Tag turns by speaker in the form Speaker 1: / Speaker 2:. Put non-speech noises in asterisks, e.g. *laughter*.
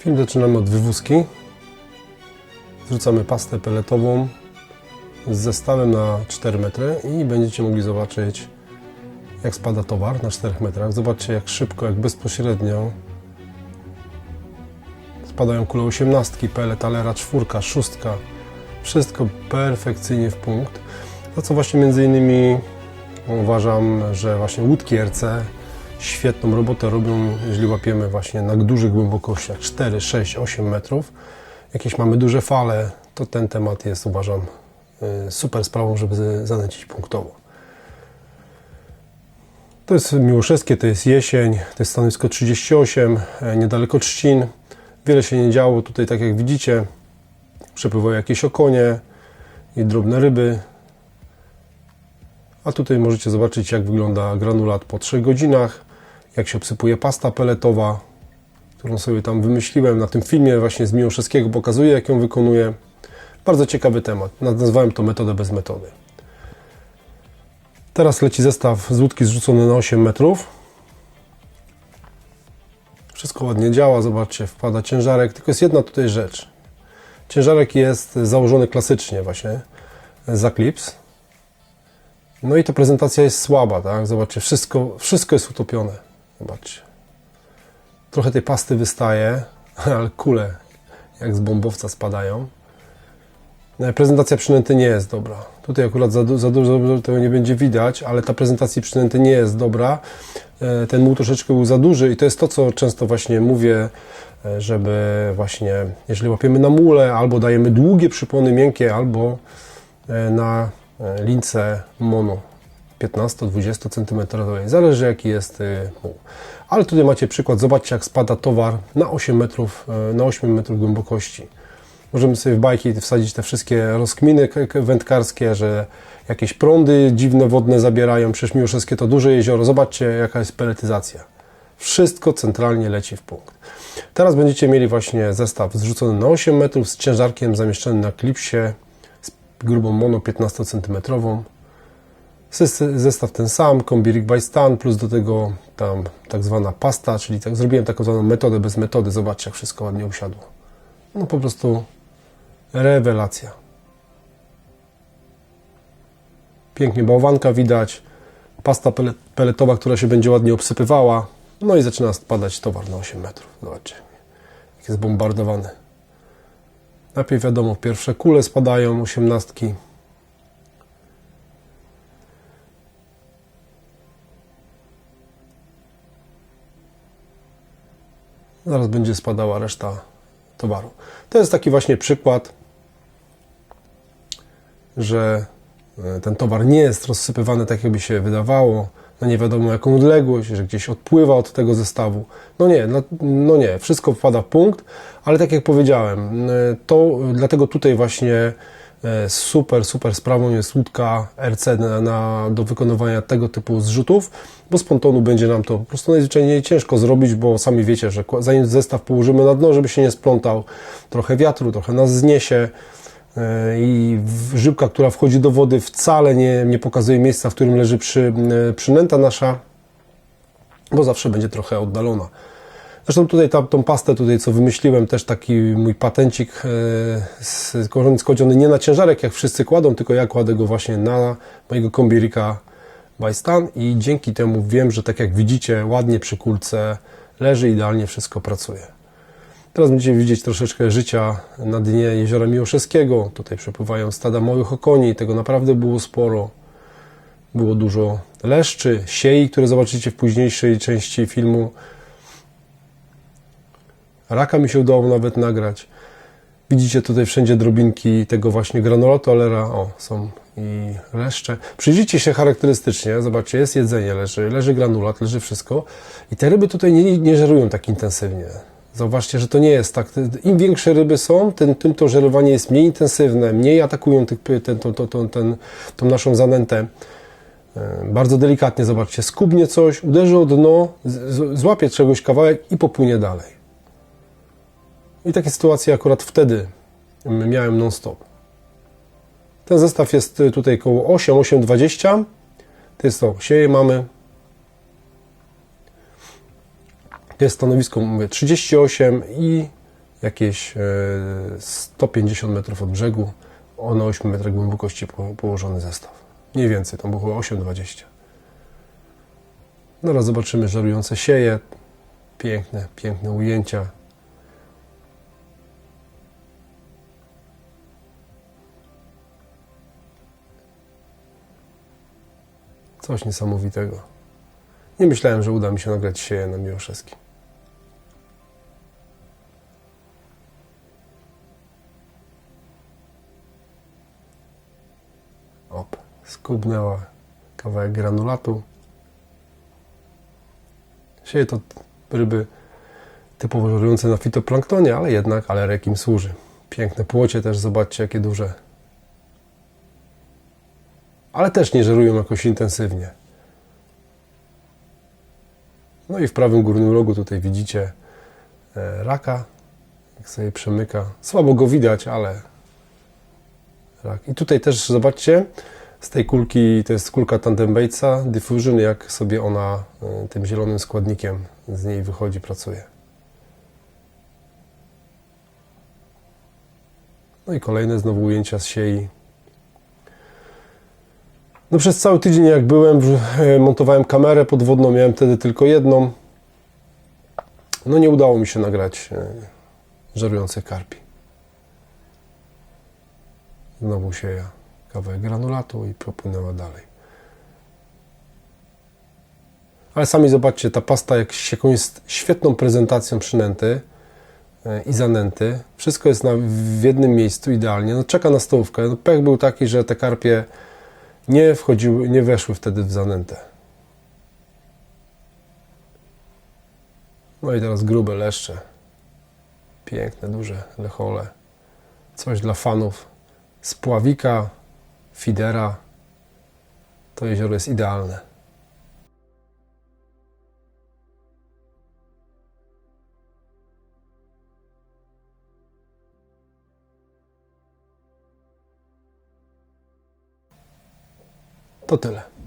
Speaker 1: Film zaczynamy od wywózki. Wrzucamy pastę peletową z zestawem na 4 metry i będziecie mogli zobaczyć jak spada towar na 4 metrach. Zobaczcie jak szybko, jak bezpośrednio spadają kule 18, pelet, alera 4, 6. Wszystko perfekcyjnie w punkt. To co właśnie między innymi uważam, że właśnie łódki RC świetną robotę robią, jeżeli łapiemy właśnie na dużych głębokościach 4, 6, 8 metrów. Jakieś mamy duże fale, to ten temat jest uważam y, super sprawą, żeby zanęcić punktowo. To jest Miłoszewskie, to jest jesień, to jest stanowisko 38, e, niedaleko Trzcin. Wiele się nie działo, tutaj tak jak widzicie przepływają jakieś okonie i drobne ryby. A tutaj możecie zobaczyć jak wygląda granulat po 3 godzinach, jak się obsypuje pasta peletowa, którą sobie tam wymyśliłem na tym filmie właśnie z Miłoszewskiego, pokazuję jak ją wykonuję. Bardzo ciekawy temat, nazwałem to metodę bez metody. Teraz leci zestaw z łódki zrzucony na 8 metrów. Wszystko ładnie działa, zobaczcie, wpada ciężarek, tylko jest jedna tutaj rzecz. Ciężarek jest założony klasycznie właśnie za klips. No i ta prezentacja jest słaba, tak? Zobaczcie, wszystko, wszystko jest utopione. Zobaczcie. Trochę tej pasty wystaje, *laughs* ale kule jak z bombowca spadają. No prezentacja przynęty nie jest dobra. Tutaj akurat za, za dużo tego nie będzie widać, ale ta prezentacja przynęty nie jest dobra. E, ten muł troszeczkę był za duży i to jest to, co często właśnie mówię, e, żeby właśnie, jeżeli łapiemy na mule, albo dajemy długie przypony miękkie, albo e, na lince mono 15-20 cm. Zależy jaki jest muł. Ale tutaj macie przykład, zobaczcie jak spada towar na 8 metrów, na 8 metrów głębokości. Możemy sobie w bajki wsadzić te wszystkie rozkminy wędkarskie, że jakieś prądy dziwne wodne zabierają. Przecież Miłoszewskie to duże jezioro. Zobaczcie, jaka jest peletyzacja. Wszystko centralnie leci w punkt. Teraz będziecie mieli właśnie zestaw zrzucony na 8 metrów z ciężarkiem zamieszczony na klipsie z grubą mono 15 cm. Zestaw ten sam, kombi rig by stand, plus do tego tam tak zwana pasta, czyli tak zrobiłem taką zwaną metodę bez metody. Zobaczcie, jak wszystko ładnie usiadło. No po prostu Rewelacja. Pięknie bałwanka widać, pasta peletowa, która się będzie ładnie obsypywała. No i zaczyna spadać towar na 8 metrów. Zobaczcie, jak jest bombardowany. Najpierw wiadomo, pierwsze kule spadają, osiemnastki. Zaraz będzie spadała reszta towaru. To jest taki właśnie przykład że e, ten towar nie jest rozsypywany tak, jakby się wydawało, na nie wiadomo jaką odległość, że gdzieś odpływa od tego zestawu. No nie, no, no nie, wszystko wpada w punkt, ale tak jak powiedziałem, e, to dlatego tutaj właśnie super, super sprawą jest łódka RC na, na, do wykonywania tego typu zrzutów, bo z pontonu będzie nam to po prostu najzwyczajniej ciężko zrobić, bo sami wiecie, że zanim zestaw położymy na dno, żeby się nie splątał, trochę wiatru, trochę nas zniesie, E, i żybka, która wchodzi do wody wcale nie, nie pokazuje miejsca, w którym leży przy, e, przynęta nasza, bo zawsze będzie trochę oddalona. Zresztą tutaj ta, tą pastę, tutaj co wymyśliłem, też taki mój patencik e, składziony nie na ciężarek, jak wszyscy kładą, tylko ja kładę go właśnie na mojego kombirika Bajstan i dzięki temu wiem, że tak jak widzicie, ładnie przy kulce leży, idealnie wszystko pracuje. Teraz będziecie widzieć troszeczkę życia na dnie jeziora Miłoszewskiego. Tutaj przepływają stada małych okoni, tego naprawdę było sporo. Było dużo leszczy, siei, które zobaczycie w późniejszej części filmu. Raka mi się udało nawet nagrać. Widzicie tutaj wszędzie drobinki tego właśnie granulatu alera. O, są i leszcze. Przyjrzyjcie się charakterystycznie. Zobaczcie, jest jedzenie, leży, leży granulat, leży wszystko. I te ryby tutaj nie, nie żerują tak intensywnie. Zauważcie, że to nie jest tak. Im większe ryby są, tym, tym to żerowanie jest mniej intensywne, mniej atakują tych, ten, ten, tą naszą zanętę. E, bardzo delikatnie, zobaczcie, skubnie coś, uderzy o dno, złapie czegoś kawałek i popłynie dalej. I takie sytuacje akurat wtedy miałem non-stop. Ten zestaw jest tutaj około 8, 8, 20. To jest to, sieje mamy, jest stanowisko, mówię, 38 i jakieś e, 150 metrów od brzegu, o na 8 metrach głębokości po, położony zestaw. Mniej więcej, tam było 8,20. Zaraz zobaczymy żerujące sieje. Piękne, piękne ujęcia. Coś niesamowitego. Nie myślałem, że uda mi się nagrać sieje na Miłoszewskim. Op, skubnęła kawałek granulatu. Sieje to ryby typowo żerujące na fitoplanktonie, ale jednak alerek im służy. Piękne płocie też, zobaczcie jakie duże. Ale też nie żerują jakoś intensywnie. No i w prawym górnym rogu tutaj widzicie e, raka, jak sobie przemyka. Słabo go widać, ale rak. I tutaj też zobaczcie, z tej kulki, to jest kulka Tandem Batesa Diffusion, jak sobie ona e, tym zielonym składnikiem z niej wychodzi, pracuje. No i kolejne znowu ujęcia z siei. No przez cały tydzień jak byłem, e, montowałem kamerę podwodną, miałem wtedy tylko jedną. No nie udało mi się nagrać e, żerujących karpi. Znowu się kawałek granulatu i propłynęła dalej. Ale sami zobaczcie, ta pasta jak, jaką jest świetną prezentacją przynęty e, i zanęty. Wszystko jest na, w jednym miejscu idealnie. No, czeka na stołówkę. No, pech był taki, że te karpie nie wchodziły, nie weszły wtedy w zanętę. No i teraz grube leszcze. Piękne, duże lechole. Coś dla fanów spławika, fidera. To jezioro jest idealne. To tyle.